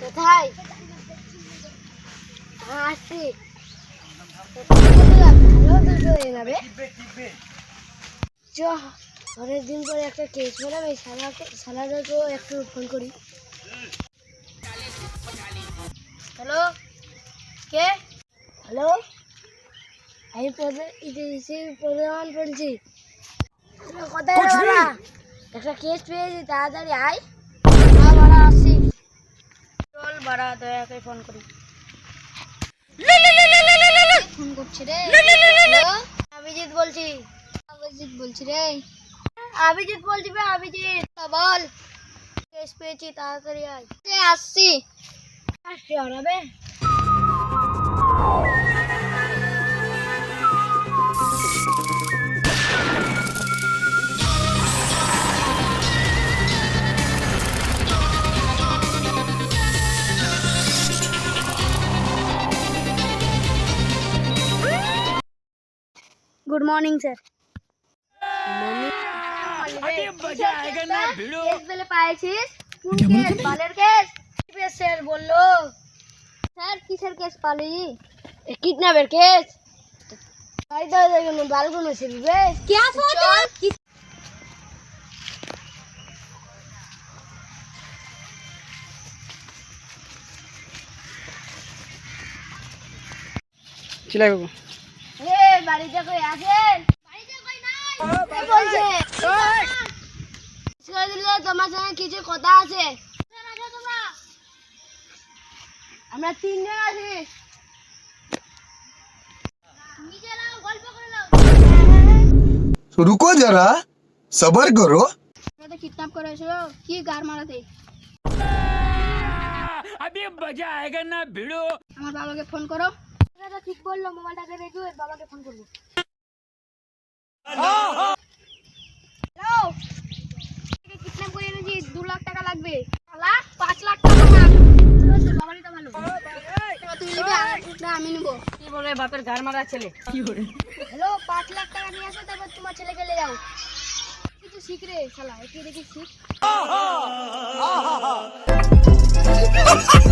কোথায় আসি চ অনেকদিন পরে একটা কেস পেলাম এই সালাকে সালাদাকেও একটু ফোন করি হ্যালো কে হ্যালো আমি প্রধান প্রধান বলছি কোথায় রে বাড়া? একটা কেস পেয়েছি তাড়াতাড়ি আয় হ্যাঁ বাড়া আসছি চল বাড়া দয়া করে ফোন করি ফোন করছি রে হ্যালো অভিজিৎ বলছি অভিজিৎ বলছি রে অভিজিৎ বলছি বে অভিজিৎ তা বল কেস পেয়েছি তাড়াতাড়ি আয় এ, আসছি আসছি হরাবে गुड मॉर्निंग सर পাইছিস কোন কেস বালের কেস স্যার বললো স্যার কিসের কেস পালি কিডন্যাপের কেস তাই তো দেখুন বালগুলো শিখবে কে চল চিলাই বাবু এ বাড়িতে কই আছেন বাড়িতে কই নাই কে বলছে ছেড়ে দিলে তোমার সঙ্গে কিছু কথা আছে আমরা তিনজন আছি নিজে নাও গল্প করে নাও तो रुको जरा सबर करो তো কিডন্যাপ করে এসো কি গার মারাতে अभी मजा आएगा ना भिड़ो আমার বাবাকে ফোন করো এটা ঠিক বলল মোবাইলটাকে রেখে বাবাকে ফোন করব। কিডন্যাপ করে এনেছি দু লাখ টাকা লাগবে। লাখ পাঁচ লাখ টাকা না। বাবারই তো ভালো। তুই নিবি না আমি নিবো। কি বলে বাপের ঘর মারা ছেলে? কি করে হ্যালো পাঁচ লাখ টাকা নিয়ে আসো তারপর তোমার ছেলেকে নিয়ে যাও। কিছু শিখ রে শালা একটু দেখি শিখ।